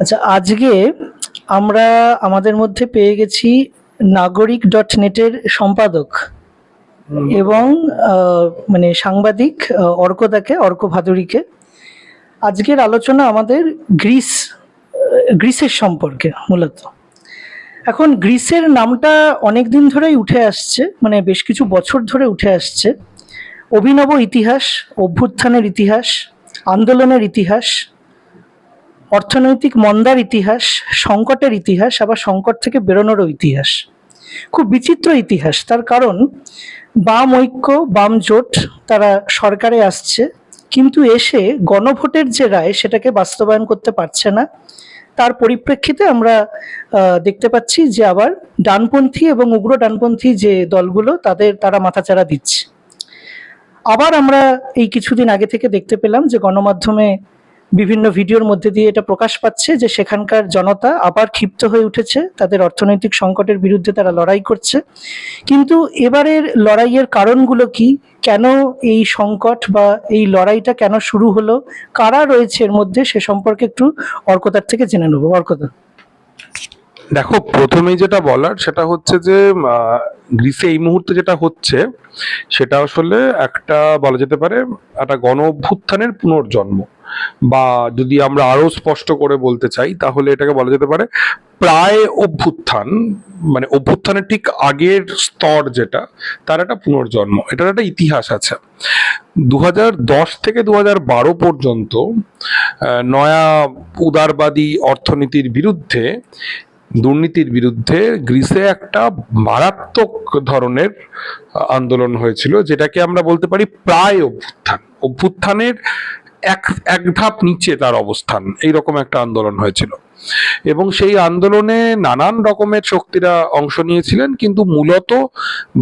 আচ্ছা আজকে আমরা আমাদের মধ্যে পেয়ে গেছি নাগরিক ডট নেটের সম্পাদক এবং মানে সাংবাদিক অর্কদাকে অর্ক ভাদুরীকে। আজকের আলোচনা আমাদের গ্রিস গ্রিসের সম্পর্কে মূলত। এখন গ্রিসের নামটা অনেক দিন ধরেই উঠে আসছে মানে বেশ কিছু বছর ধরে উঠে আসছে। অভিনব ইতিহাস অভ্যুত্থানের ইতিহাস আন্দোলনের ইতিহাস অর্থনৈতিক মন্দার ইতিহাস, সংকটের ইতিহাস, আবার সংকট থেকে বেরোনোরও ইতিহাস। খুব বিচিত্র ইতিহাস, তার কারণ বাম ঐক্য, বাম জোট তারা সরকারে আসছে, কিন্তু এসে গণভোটের যে রায় সেটাকে বাস্তবায়ন করতে পারছে না। তার পরিপ্রেক্ষিতে আমরা দেখতে পাচ্ছি যে আবার ডানপন্থী এবং উগ্র ডানপন্থী যে দলগুলো, তাদের, তারা মাথাচাড়া দিচ্ছে। আবার আমরা এই কিছুদিন আগে থেকে দেখতে পেলাম যে গণমাধ্যমে বিভিন্ন ভিডিওর মধ্যে দিয়ে এটা প্রকাশ পাচ্ছে যে সেখানকার জনতা আবার ক্ষিপ্ত হয়ে উঠেছে। তাদের অর্থনৈতিক সংকটের বিরুদ্ধে তারা লড়াই করছে। কিন্তু এবারের লড়াইয়ের কারণগুলো কি? কেন এই সংকট বা এই লড়াইটা কেন শুরু হলো? কারা রয়েছে এর মধ্যে? সে সম্পর্কে একটু অর্কতার থেকে জেনে নেব। অর্কতা। দেখো, প্রথমেই যেটা বলার সেটা হচ্ছে যে গ্রিসে এই মুহূর্তে যেটা হচ্ছে, সেটা আসলে একটা বলা যেতে পারে একটা গণ অভ্যুত্থানের পুনর্জন্ম। বা যদি আমরা আরও স্পষ্ট করে বলতে চাই, তাহলে এটাকে বলা যেতে পারে প্রায় অভ্যুত্থান। মানে অভ্যুত্থানের ঠিক আগের স্তর যেটা, তার একটা পুনর্জন্ম। এটার একটা ইতিহাস আছে। দু হাজার দশ থেকে দু হাজার বারো পর্যন্ত নয়া উদারবাদী অর্থনীতির বিরুদ্ধে দুর্নীতির বিরুদ্ধে গ্রিসে একটা মারাত্মক ধরনের আন্দোলন হয়েছিল, যেটাকে আমরা বলতে পারি প্রায় অভ্যুত্থান। অভ্যুত্থানের এক এক ধাপ নিচে তার অবস্থান, এইরকম একটা আন্দোলন হয়েছিল। এবং সেই আন্দোলনে নানান রকমের শক্তিরা অংশ নিয়েছিলেন, কিন্তু মূলত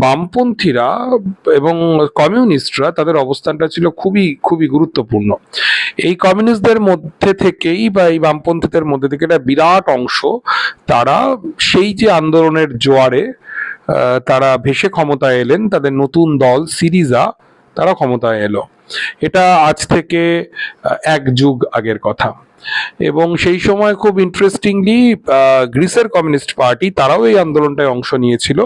বামপন্থীরা এবং কমিউনিস্টরা তাদের অবস্থানটা ছিল খুবই খুবই গুরুত্বপূর্ণ। এই কমিউনিস্টদের মধ্যে থেকেই বা এই বামপন্থীদের মধ্যে থেকে একটা বিরাট অংশ, তারা সেই যে আন্দোলনের জোয়ারে তারা ভেসে ক্ষমতায় এলেন, তাদের নতুন দল সিরিজা, তারা ক্ষমতায় এলো। এটা আজ থেকে এক যুগ আগের কথা। এবং সেই সময় খুব ইন্টারেস্টিংলি গ্রিসের কমিউনিস্ট পার্টি তারাও এই আন্দোলনটায় অংশ নিয়েছিল।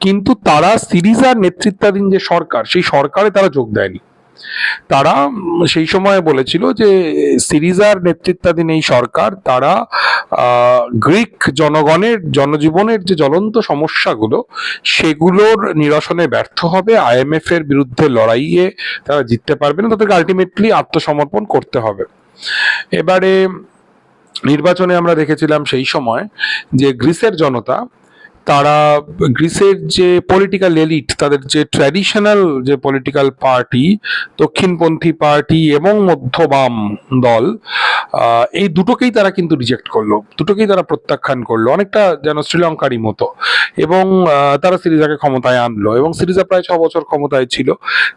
কিন্তু তারা সিরিজার নেতৃত্বাধীন যে সরকার, সেই সরকারে তারা যোগ দেয়নি। তারা সেই সময় বলেছিল যে সিরিজার নেতৃত্বাধীন এই সরকার, তারা গ্রিক জনগণের, জনজীবনের যে জ্বলন্ত সমস্যাগুলো, সেগুলোর নিরসনে ব্যর্থ হবে। আইএমএফ এর বিরুদ্ধে লড়াইয়ে তারা জিততে পারবে না। তাদেরকে আলটিমেটলি আত্মসমর্পণ করতে হবে। এবারে নির্বাচনে আমরা দেখেছিলাম সেই সময় যে গ্রিসের জনতা, তারা গ্রিসের যে পলিটিক্যাল এলিট তাদের যে ট্র্যাডিশনাল যে পলিটিক্যাল পার্টি দক্ষিণপন্থী পার্টি এবং মধ্যবাম দল এই দুটোকেই তারা কিন্তু রিজেক্ট করল। দুটোকেই তারা প্রত্যাখ্যান করল। অনেকটা যেন শ্রীলঙ্কারই মতো। এবং তারা সিরিজাকে ক্ষমতায় আনলো এবং সিরিজা প্রায় ছ বছর ক্ষমতায় ছিল।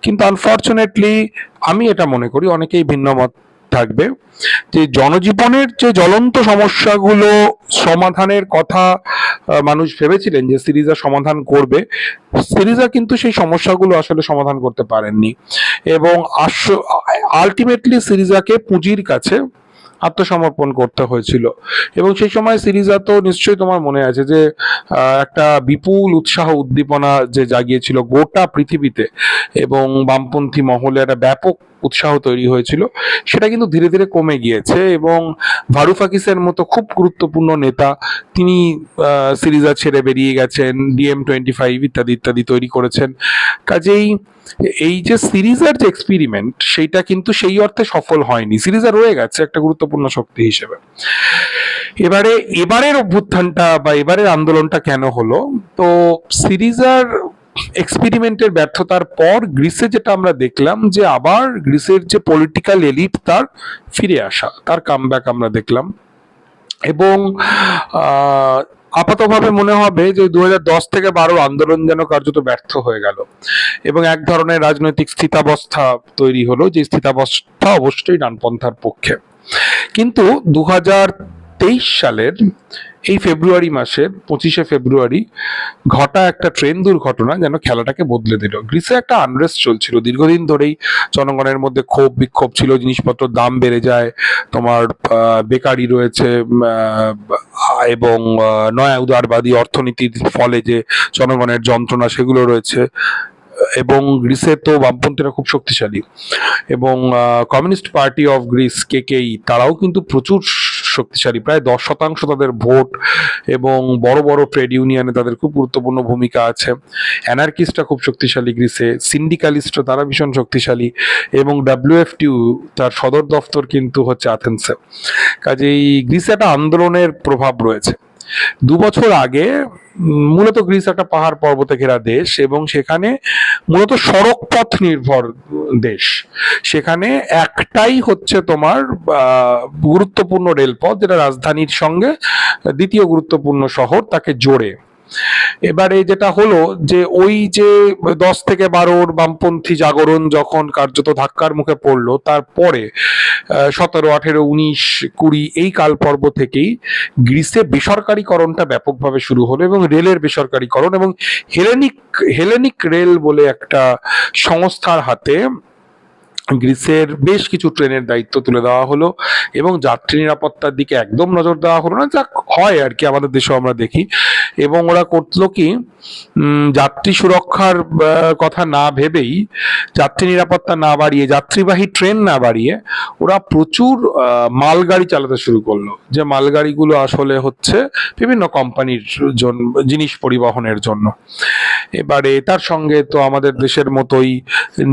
কিন্তু আনফর্চুনেটলি আমি এটা মনে করি, অনেকেই ভিন্ন মত থাকবে। যে জনজীবনের যে জ্বলন্ত সমস্যাগুলো সমাধানের কথা মানুষ ভেবেছিলেন যে সিরিজা সমাধান করবে, সিরিজা কিন্তু সেই সমস্যাগুলো আসলে সমাধান করতে পারেননি। এবং আলটিমেটলি সিরিজাকে পুঁজির কাছে আত্মসমর্পণ করতে হয়েছিল। এবং সেই সময় সিরিজা তো নিশ্চয়ই তোমার মনে আছে যে একটা বিপুল উৎসাহ উদ্দীপনা যে জাগিয়েছিল গোটা পৃথিবীতে। এবং বামপন্থী মহলে একটা ব্যাপক উৎসাহ তৈরি হয়েছিল, সেটা কিন্তু ধীরে ধীরে কমে গিয়েছে এবং ভারুফাকিসের মতো খুব গুরুত্বপূর্ণ নেতা তিনি সিরিজা ছেড়ে বেরিয়ে গেছেন ডিএম টোয়েন্টি ফাইভ ইত্যাদি ইত্যাদি তৈরি করেছেন। কাজেই এই যে সিরিজের যে এক্সপেরিমেন্ট সেইটা কিন্তু সেই অর্থে সফল হয়নি। সিরিজা রয়ে গেছে একটা গুরুত্বপূর্ণ শক্তি হিসেবে। এবারে, এবারের অভ্যুত্থানটা বা এবারের আন্দোলনটা কেন হলো? তো সিরিজার এক্সপেরিমেন্টের ব্যর্থতার পর গ্রিসে যেটা আমরা দেখলাম যে আবার গ্রিসের যে পলিটিক্যাল এলিট তার ফিরে আসা, তার কামব্যাক আমরা দেখলাম। এবং আপাতভাবে মনে হবে যে দু হাজার দশ থেকে বারো আন্দোলন যেন কার্যত ব্যর্থ হয়ে গেল। এবং এক ধরনের রাজনৈতিক স্থিতাবস্থা তৈরি হলো, যে স্থিতাবস্থা অবশ্যই ডানপন্থার পক্ষে। কিন্তু দু সালের এই ফেব্রুয়ারি মাসের পঁচিশে ফেব্রুয়ারি, ঘটা একটা ট্রেন দুর্ঘটনা যেন খেলাটাকে বদলে দিল। গ্রিসে একটা আনরেস্ট চলছিল। দীর্ঘদিন ধরেই জনগণের মধ্যে ক্ষোভ বিক্ষোভ ছিল জিনিসপত্র দাম বেড়ে যায়, তোমার বেকারি রয়েছে এবং নয়া উদারবাদী অর্থনীতির ফলে যে জনগণের যন্ত্রণা সেগুলো রয়েছে, এবং গ্রিসে তো বামপন্থীরা খুব শক্তিশালী। এবং কমিউনিস্ট পার্টি অফ গ্রিস কেকেই তারাও কিন্তু প্রচুর শক্তিশালী। প্রায় দশ শতাংশ তাদের ভোট এবং বড় বড় ট্রেড ইউনিয়নে তাদের খুব গুরুত্বপূর্ণ ভূমিকা আছে। অ্যানার্কিস্টরা খুব শক্তিশালী, গ্রিসে সিন্ডিকালিস্টরা তারা ভীষণ শক্তিশালী এবং ডাব্লিউএফটিউ তার সদর দফতর কিন্তু হচ্ছে আথেন্সে। কাজেই গ্রিসে একটা আন্দোলনের প্রভাব রয়েছে। দু বছর আগে মূলত গ্রিস একটা পাহাড় পর্বতে ঘেরা দেশ এবং সেখানে মূলত সড়ক পথ নির্ভর দেশ। সেখানে একটাই হচ্ছে তোমার গুরুত্বপূর্ণ রেলপথ, যেটা রাজধানীর সঙ্গে দ্বিতীয় গুরুত্বপূর্ণ শহর, তাকে জোড়ে। এবারে যেটা হলো যে ওই যে দশ থেকে বারোর বামপন্থী জাগরণ যখন কার্যত ধাক্কার মুখে পড়ল, তারপরে সতেরো, আঠেরো, উনিশ, কুড়ি এই কাল পর্ব থেকেই গ্রিসে বেসরকারীকরণটা ব্যাপকভাবে শুরু হলো এবং রেলের বেসরকারীকরণ এবং হেলেনিক হেলেনিক রেল বলে একটা সংস্থার হাতে গ্রিসের বেশ কিছু ট্রেনের দায়িত্ব তুলে দেওয়া হলো এবং যাত্রী নিরাপত্তার দিকে একদম নজর দেওয়া হলো না। যা হয় আর কি, আমাদের দেশেও আমরা দেখি। এবং ওরা করল কি যাত্রী সুরক্ষার কথা না ভেবেই যাত্রী নিরাপত্তা না বাড়িয়ে, যাত্রীবাহী ট্রেন না বাড়িয়ে ওরা প্রচুর মালগাড়ি চালাতে শুরু করল। যে মালগাড়িগুলো আসলে হচ্ছে বিভিন্ন কোম্পানির জন্য জিনিস পরিবহনের জন্য। এবারে তার সঙ্গে তো আমাদের দেশের মতোই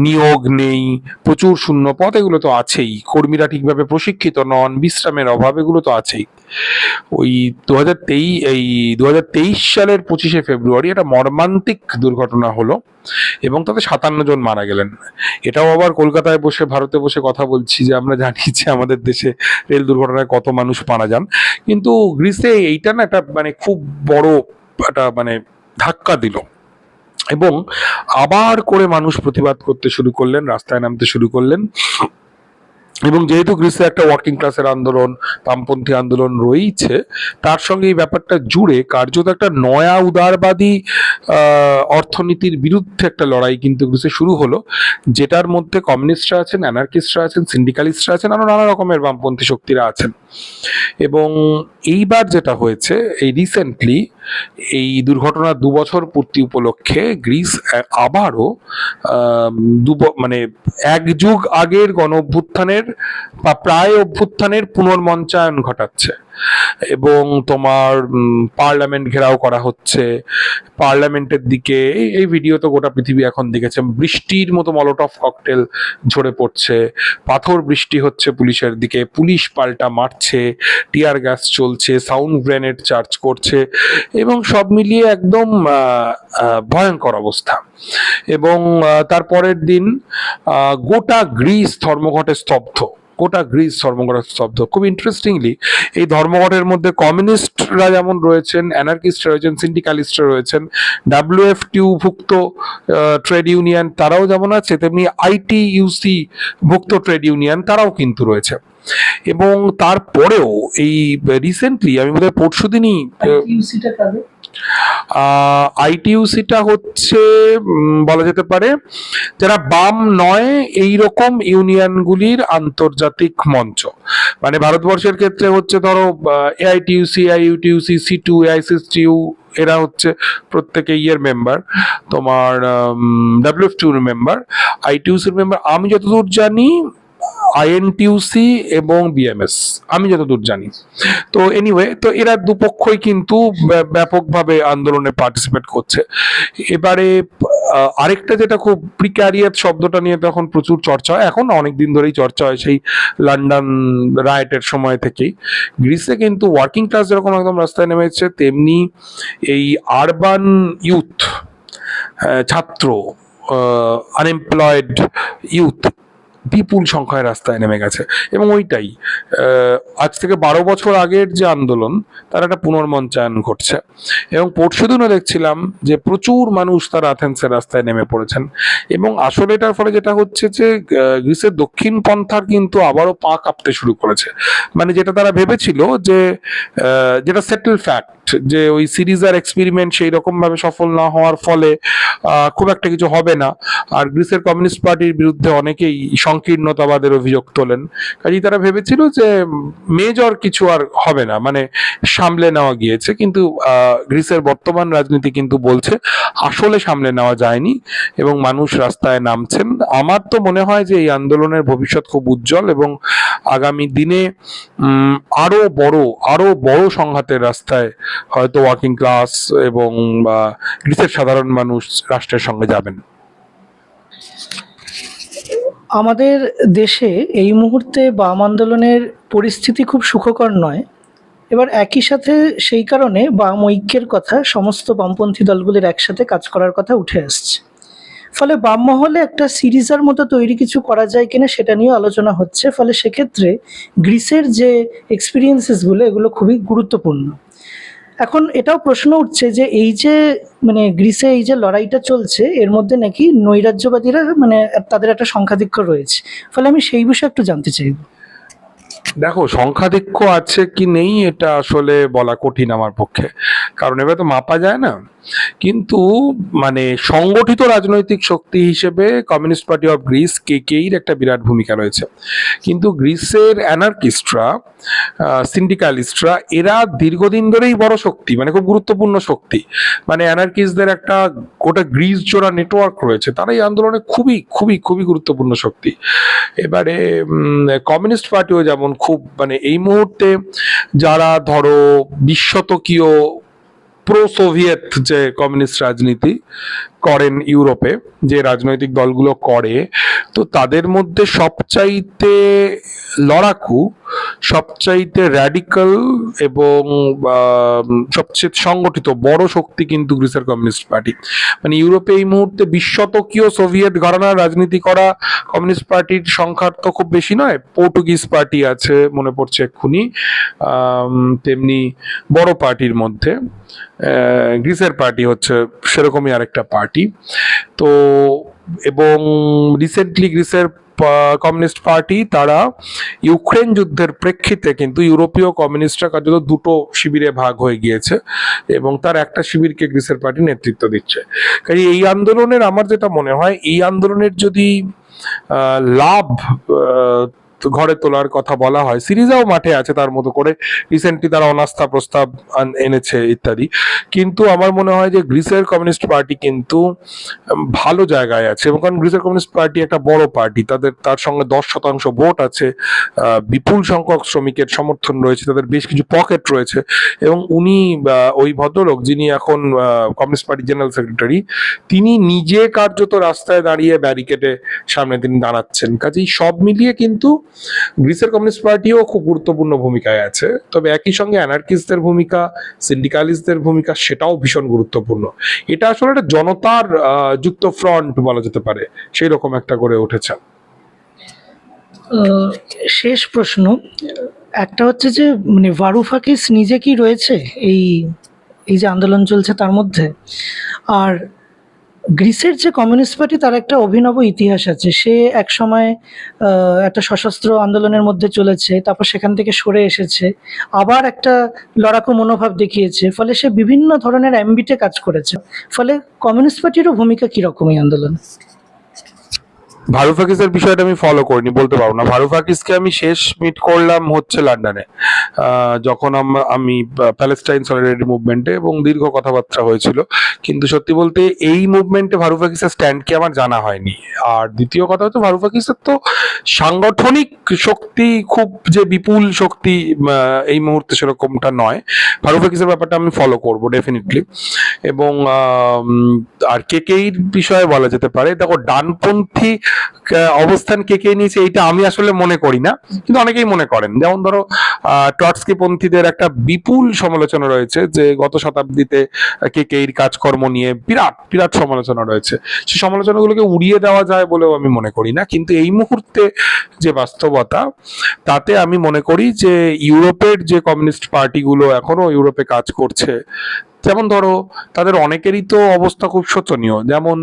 নিয়োগ নেই, প্রচুর শূন্য পথ এগুলো তো আছেই। কর্মীরা ঠিকভাবে প্রশিক্ষিত নন, বিশ্রামের অভাব, এগুলো তো আছেই। ওই দু হাজার এই দুহাজার তেইশ সালের পঁচিশে ফেব্রুয়ারি একটা মর্মান্তিক দুর্ঘটনা হলো এবং তাতে সাতান্ন জন মারা গেলেন। এটাও আবার কলকাতায় বসে, ভারতে বসে কথা বলছি যে আমরা জানি যে আমাদের দেশে রেল দুর্ঘটনায় কত মানুষ মারা যান। কিন্তু গ্রিসে এইটা না একটা মানে খুব বড় একটা মানে ধাক্কা দিল। এবং আবার করে মানুষ প্রতিবাদ করতে শুরু করলেন, রাস্তায় নামতে শুরু করলেন। এবং যেহেতু গ্রিসে একটা ওয়ার্কিং ক্লাসের আন্দোলন, বামপন্থী আন্দোলন রয়েছে, তার সঙ্গে এই ব্যাপারটা জুড়ে কার্যত একটা নয়া উদারবাদী অর্থনীতির বিরুদ্ধে একটা লড়াই কিন্তু গ্রিসে শুরু হলো, যেটার মধ্যে কমিউনিস্টরা আছেন অ্যানার্কিস্টরা আছেন সিন্ডিকালিস্টরা আছেন, আরও নানা রকমের বামপন্থী শক্তিরা আছেন। এবং এইবার যেটা হয়েছে, এই রিসেন্টলি এই দুর্ঘটনার দু বছর পূর্তি উপলক্ষে গ্রিস আবারও মানে এক যুগ আগের গণ বা প্রায় অভ্যুত্থানের পুনর্মঞ্চায়ন ঘটাচ্ছে। এবং তোমার পার্লামেন্ট ঘেরাও করা হচ্ছে। পার্লামেন্টের দিকে, এই- ভিডিও তো গোটা পৃথিবী এখন দেখেছে। বৃষ্টির মতো মলোটফ ককটেল ঝরে পড়ছে। পাথর বৃষ্টি হচ্ছে পুলিশের দিকে। পুলিশ পাল্টা মারছে, টিয়ার গ্যাস চলছে, সাউন্ড গ্রেনেড চার্জ করছে এবং সব মিলিয়ে একদম ভয়ঙ্কর অবস্থা। এবং তারপরের দিন গোটা গ্রিস ধর্মঘটে স্তব্ধ। গোটা গ্রিস ধর্মঘটে শব্দ খুব ইন্টারেস্টিংলি এই ধর্মঘটের মধ্যে কমিউনিস্টরা যেমন রয়েছেন অ্যানার্কিস্টরা রয়েছেন সিন্ডিকালিস্টরা রয়েছেন ডাব্লিউএফটিউ ভুক্ত ট্রেড ইউনিয়ন তারাও যেমন আছে, তেমনি আইটি ইউসি ভুক্ত ট্রেড ইউনিয়ন তারাও কিন্তু রয়েছে। এবং তারপরেও এই রিসেন্টলি আমি বোধহয় পরশু দিনই আইটিউসিটা হচ্ছে বলা যেতে পারে, যারা বাম নয় এই রকম ইউনিয়নগুলির আন্তর্জাতিক মঞ্চ। মানে ভারতবর্ষের ক্ষেত্রে হচ্ছে, ধরো AITUC, IUTUC, C two, AICCTU, এরা হচ্ছে প্রত্যেকে ইয়ের মেম্বার, তোমার ডাব্লিউএফ টুর মেম্বার, আইটিউসির মেম্বার। আমি যতদূর জানি আইএনটিউসি এবং বিএমএস। আমি যতদূর জানি। তো এনিওয়ে তো এরা দুপক্ষই কিন্তু ব্য- ব্যাপকভাবে আন্দোলনে পার্টিসিপেট করছে। এবারে আরেকটা যেটা খুব প্রিক্যারিয়াত শব্দটা নিয়ে তখন প্রচুর চর্চা হয়। এখন অনেক দিন ধরেই চর্চা হয় সেই লন্ডন রাইটের সময় থেকেই। গ্রিসে কিন্তু ওয়ার্কিং ক্লাস যেরকম একদম রাস্তায় নেমেছে, তেমনি এই আরবান ইউথ ছাত্র আনএমপ্লয়েড ইউথ বিপুল সংখ্যায় রাস্তায় নেমে গেছে। এবং ওইটাই আজ থেকে বারো বছর আগের যে আন্দোলন, তার একটা পুনর্মঞ্চায়ন ঘটছে। এবং পরশুদিনও দেখছিলাম যে প্রচুর মানুষ তার আথেন্সের রাস্তায় নেমে পড়েছেন। এবং আসলে এটার ফলে যেটা হচ্ছে যে গ্রিসের দক্ষিণ পন্থার কিন্তু আবারও পা কাঁপতে শুরু করেছে। মানে যেটা তারা ভেবেছিল যে যেটা সেটেল ফ্যাক্ট যে ওই সিরিজ আর এক্সপেরিমেন্ট সেই রকম ভাবে সফল না হওয়ার ফলে খুব একটা কিছু হবে না। আর গ্রিসের কমিউনিস্ট পার্টির বিরুদ্ধে অনেকেই সংকীর্ণতাবাদের অভিযোগ তোলেন। কাজেই তারা ভেবেছিল যে মেজর কিছু আর হবে না মানে সামলে নেওয়া গিয়েছে। কিন্তু গ্রিসের বর্তমান রাজনীতি কিন্তু বলছে আসলে সামলে নেওয়া যায়নি এবং মানুষ রাস্তায় নামছেন। আমার তো মনে হয় যে এই আন্দোলনের ভবিষ্যৎ খুব উজ্জ্বল এবং আগামী দিনে আরও বড় আরও বড় সংঘাতের রাস্তায় হয়তো ওয়ার্কিং ক্লাস এবং গ্রিসের সাধারণ মানুষ রাষ্ট্রের সঙ্গে যাবেন। আমাদের দেশে এই মুহূর্তে বাম আন্দোলনের পরিস্থিতি খুব সুখকর নয়। এবার একই সাথে সেই কারণে বাম ঐক্যের কথা সমস্ত বামপন্থী দলগুলির একসাথে কাজ করার কথা উঠে আসছে। ফলে বাম মহলে একটা সিরিজের মতো তৈরি কিছু করা যায় কিনা সেটা নিয়েও আলোচনা হচ্ছে। ফলে সেক্ষেত্রে গ্রিসের যে এক্সপিরিয়েন্সেসগুলো এগুলো খুবই গুরুত্বপূর্ণ। এখন এটাও প্রশ্ন উঠছে যে এই যে মানে গ্রিসে এই যে লড়াইটা চলছে, এর মধ্যে নাকি নৈরাজ্যবাদীরা মানে তাদের একটা সংখ্যাধিক্য রয়েছে। ফলে আমি সেই বিষয়ে একটু জানতে চাইব। দেখো, সংখ্যাধিক্য আছে কি নেই, এটা আসলে বলা কঠিন আমার পক্ষে। কারণ এবার তো মাপা যায় না। কিন্তু মানে সংগঠিত রাজনৈতিক শক্তি হিসেবে কমিউনিস্ট পার্টি অফ গ্রিস কে কেইর একটা বিরাট ভূমিকা রয়েছে। কিন্তু গ্রিসের অ্যানার্কিস্টরা সিন্ডিকালিস্টরা এরা দীর্ঘদিন ধরেই বড় শক্তি মানে খুব গুরুত্বপূর্ণ শক্তি। মানে অ্যানার্কিস্টদের একটা গোটা গ্রিস জোড়া নেটওয়ার্ক রয়েছে, তারা এই আন্দোলনে খুবই খুবই খুবই গুরুত্বপূর্ণ শক্তি। এবারে কমিউনিস্ট পার্টিও যেমন খুব মানে এই মুহূর্তে যারা ধরো বিশ্বতকীয় প্রো সোভিয়েত যে কমিউনিস্ট রাজনীতি করেন ইউরোপে, যে রাজনৈতিক দলগুলো করে, তো তাদের মধ্যে সবচাইতে লড়াকু সবচাইতে র্যাডিক্যাল এবং সবচেয়ে সংগঠিত, বড় শক্তি কিন্তু গ্রিসের কমিউনিস্ট পার্টি মানে ইউরোপে এই মুহূর্তে বিশ্বতকীয় সোভিয়েত ঘরানার রাজনীতি করা কমিউনিস্ট পার্টির সংখ্যার তো খুব বেশি নয় পর্তুগিজ পার্টি আছে মনে পড়ছে এক্ষুনি তেমনি বড় পার্টির মধ্যে গ্রিসের পার্টি হচ্ছে সেরকমই আরেকটা পার্টি তো, এবং রিসেন্টলি গ্রিসের কমিউনিস্ট পার্টি, তারা ইউক্রেন যুদ্ধের প্রেক্ষিতে কিন্তু ইউরোপীয় কমিউনিস্টরা কার্যত দুটো শিবিরে ভাগ হয়ে গিয়েছে এবং তার একটা শিবিরকে গ্রিসের পার্টি নেতৃত্ব দিচ্ছে। কাজে এই আন্দোলনের, আমার যেটা মনে হয়, এই আন্দোলনের যদি লাভ ঘরে তোলার কথা বলা হয়। সিরিজাও মাঠে আছে তার মতো করে। রিসেন্টলি তারা অনাস্থা প্রস্তাব এনেছে ইত্যাদি। কিন্তু আমার মনে হয় যে গ্রিসের কমিউনিস্ট পার্টি কিন্তু ভালো জায়গায় আছে। এবং কারণ গ্রিসের কমিউনিস্ট পার্টি একটা বড় পার্টি। তাদের, তার সঙ্গে দশ শতাংশ ভোট আছে। বিপুল সংখ্যক শ্রমিকের সমর্থন রয়েছে। তাদের বেশ কিছু পকেট রয়েছে। এবং উনি ওই ভদ্রলোক যিনি এখন কমিউনিস্ট পার্টি জেনারেল সেক্রেটারি, তিনি নিজে কার্যত রাস্তায় দাঁড়িয়ে ব্যারিকেডে সামনে তিনি দাঁড়াচ্ছেন। কাজেই সব মিলিয়ে কিন্তু গ্রিসের কমিউনিস্ট পার্টিও খুব গুরুত্বপূর্ণ ভূমিকায় আছে, তবে একই সঙ্গে অ্যানার্কিস্টদের ভূমিকা সিন্ডিকালিস্টদের ভূমিকা সেটাও ভীষণ গুরুত্বপূর্ণ। এটা আসলে একটা জনতার যুক্ত ফ্রন্ট বলা যেতে পারে সেই রকম একটা করে উঠেছে। শেষ প্রশ্ন, একটা হচ্ছে যে মানে ভারুফাকিস নিজে কি রয়েছে এই এই যে আন্দোলন চলছে তার মধ্যে? আর গ্রিসের যে কমিউনিস্ট পার্টি, তার একটা অভিনব ইতিহাস আছে। সে এক সময় একটা সশস্ত্র আন্দোলনের মধ্যে চলেছে, তারপর সেখান থেকে সরে এসেছে, আবার একটা লড়াকু মনোভাব দেখিয়েছে, ফলে সে বিভিন্ন ধরনের অ্যাম্বিটে কাজ করেছে। ফলে কমিউনিস্ট পার্টিরও ভূমিকা কীরকম এই আন্দোলনে? ভারুফাকিসের বিষয়টা আমি ফলো করিনি, বলতে পারব না। ভারুফাকিসকে আমি শেষ মিট করলাম হচ্ছে লন্ডনে যখন আম- প্যালেস্টাইন সলিডারিটি মুভমেন্টে এবং দীর্ঘ কথাবার্তা হয়েছিল। কিন্তু সত্যি বলতে এই মুভমেন্টে ভারুফাকিসের স্ট্যান্ড কি আমার জানা হয়নি। আর দ্বিতীয় কথা হচ্ছে ভারুফাকিসের তো সাংগঠনিক শক্তি, খুব যে বিপুল শক্তি এই মুহূর্তে সেরকমটা নয়। ভারুফাকিসের ব্যাপারটা আমি ফলো করব ডেফিনেটলি এবং আর কে কের বিষয়ে বলা যেতে পারে। দেখো, ডানপন্থী কা- অবস্থান কে কে নিয়েছে এইটা আমি আসলে মনে করি না, কিন্তু অনেকেই মনে করেন। যেমন ধরো টটস্কি পন্থীদের একটা বিপুল সমালোচনা রয়েছে যে গত শতাব্দীতে কে কে এর কাজকর্ম নিয়ে বিরাট বিরাট সমালোচনা রয়েছে। সেই সমালোচনাগুলোকে উড়িয়ে দেওয়া যায় বলেও আমি মনে করি না, কিন্তু এই মুহূর্তে যে বাস্তবতা, তাতে আমি মনে করি যে ইউরোপের যে কমিউনিস্ট পার্টিগুলো এখনও ইউরোপে কাজ করছে, যেমন ধরো, তাদের অনেকেরই তো অবস্থা খুব শোচনীয়। যেমন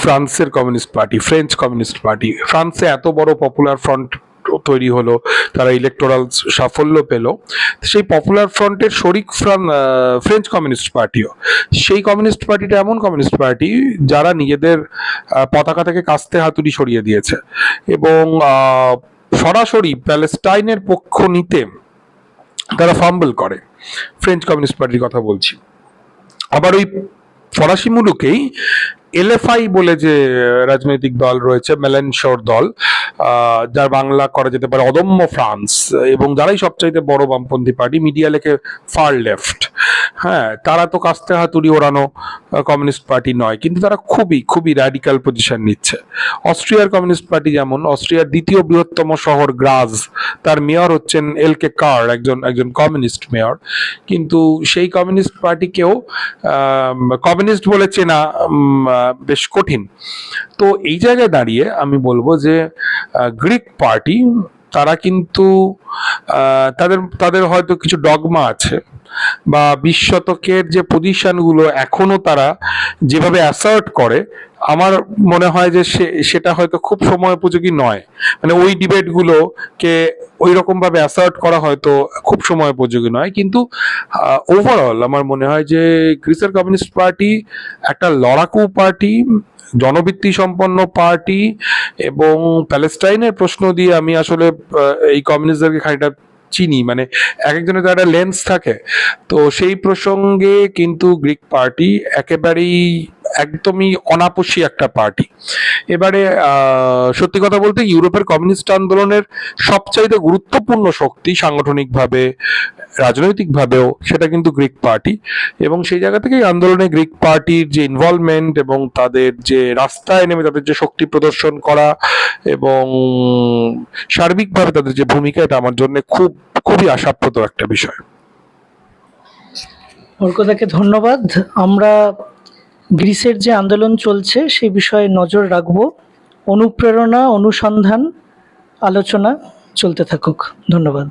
ফ্রান্সের communist party French communist party. ফ্রান্সে এত বড় পপুলার ফ্রন্ট তৈরি হলো, তারা ইলেকটোরাল সাফল্য পেল। সেই পপুলার ফ্রন্টের শরিক ফ্রেঞ্চ কমিউনিস্ট পার্টিও। সেই কমিউনিস্ট পার্টিটা এমন কমিউনিস্ট পার্টি, যারা নিজেদের পতাকা থেকে কাস্তে হাতুড়ি সরিয়ে দিয়েছে। এবং সরাসরি প্যালেস্টাইনের পক্ষ নিতে তারা ফাম্বল করে। ফ্রেঞ্চ কমিউনিস্ট পার্টির কথা বলছি। আবার ওই ফরাসি মুলুকেই এলএফআই বলে যে রাজনৈতিক দল রয়েছে মেলেনশোর দল যার বাংলা করা যেতে পারে অদম্য ফ্রান্স, এবং যারাই সবচাইতে বড় বামপন্থী পার্টি, মিডিয়া লেখে ফার লেফট। হ্যাঁ তারা তো কাস্তে হাতুড়ি ওড়ানো কমিউনিস্ট পার্টি নয়, কিন্তু তারা খুবই খুবই র্যাডিক্যাল পজিশন নিচ্ছে। অস্ট্রিয়ার কমিউনিস্ট পার্টি যেমন, অস্ট্রিয়ার দ্বিতীয় বৃহত্তম শহর গ্রাজ, তার মেয়র হচ্ছেন এল কে কার, একজন একজন কমিউনিস্ট মেয়র। কিন্তু সেই কমিউনিস্ট পার্টিকেও কমিউনিস্ট বলে চেনা বেশ কঠিন। তো এই জায়গায় দাঁড়িয়ে আমি বলব যে গ্রিক পার্টি তারা কিন্তু তাদের তাদের হয়তো কিছু ডগমা আছে। বা বিশ শতকের যে পজিশনগুলো এখনও তারা যেভাবে অ্যাসার্ট করে, আমার মনে হয় যে সেটা হয়তো খুব সময় উপযোগী নয়। মানে ওই ডিবেটগুলোকে ওই রকমভাবে অ্যাসার্ট করা হয়তো খুব সময় উপযোগী নয়। কিন্তু ওভারঅল আমার মনে হয় যে গ্রিসের কমিউনিস্ট পার্টি একটা লড়াকু পার্টি জনভিত্তি সম্পন্ন পার্টি এবং প্যালেস্টাইনের প্রশ্ন দিয়ে আমি আসলে এই কমিউনিস্টদেরকে খানিকটা চিনি মানে এক একজনের তো একটা লেন্স থাকে। তো সেই প্রসঙ্গে কিন্তু গ্রিক পার্টি একেবারেই একদমই অনাপসী একটা পার্টি। এবারে সত্যি কথা বলতে ইউরোপের কমিউনিস্ট আন্দোলনের সবচাইতে গুরুত্বপূর্ণ শক্তি সাংগঠনিকভাবে, রাজনৈতিকভাবেও সেটা কিন্তু গ্রিক পার্টি। এবং সেই জায়গা থেকেই আন্দোলনে গ্রিক পার্টির যে ইনভলভমেন্ট এবং তাদের যে রাস্তায় নেমে তাদের যে শক্তি প্রদর্শন করা এবং সার্বিকভাবে তাদের যে ভূমিকা, এটা আমার জন্য খুব, খুবই আশাপ্রদ একটা বিষয়। অর্কদাকে ধন্যবাদ। আমরা গ্রিসের যে আন্দোলন চলছে সে বিষয়ে নজর রাখব। অনুপ্রেরণা অনুসন্ধান আলোচনা চলতে থাকুক। ধন্যবাদ।